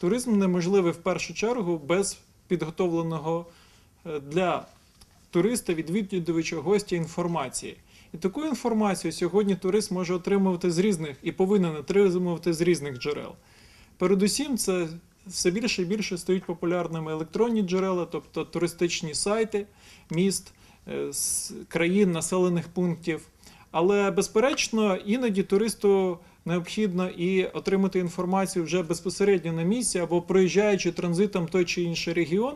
Туризм неможливий в першу чергу без підготовленого е, для туриста, відвідувача, гостя інформації. І таку інформацію сьогодні турист може отримувати з різних і повинен отримувати з різних джерел. Передусім, це все більше і більше стають популярними електронні джерела, тобто туристичні сайти міст, е, країн, населених пунктів. Але безперечно, іноді туристу необхідно і отримати інформацію вже безпосередньо на місці або проїжджаючи транзитом той чи інший регіон,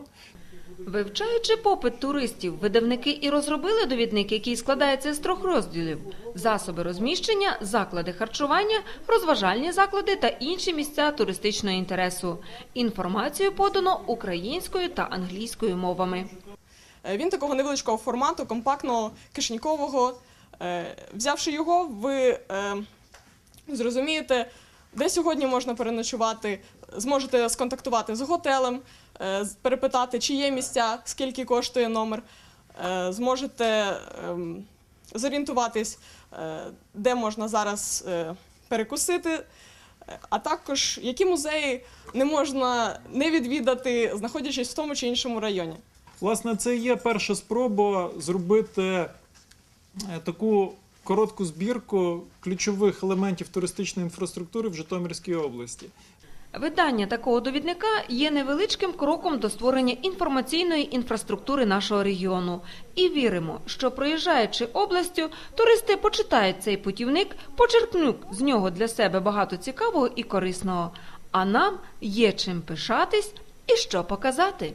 Вивчаючи попит туристів, видавники і розробили довідник, який складається з трьох розділів: засоби розміщення, заклади харчування, розважальні заклади та інші місця туристичного інтересу. Інформацію подано українською та англійською мовами. Е, Він такого невеличкого формату, компактного, кишенькового. Е, Взявши його, ви е, зрозумієте, де сьогодні можна переночувати, зможете сконтактувати з готелем, е, перепитати, чи є місця, скільки коштує номер, зможете ем, зорієнтуватись, де можна зараз перекусити, а також які музеї не можна не відвідати, знаходячись в тому чи іншому районі. Власне, це є перша спроба зробити таку коротку збірку ключових елементів туристичної інфраструктури в Житомирській області. Видання такого довідника є невеличким кроком до створення інформаційної інфраструктури нашого регіону. І віримо, що проїжджаючи областю, туристи почитають цей путівник, почерпнуть з нього для себе багато цікавого і корисного. А нам є чим пишатись і що показати.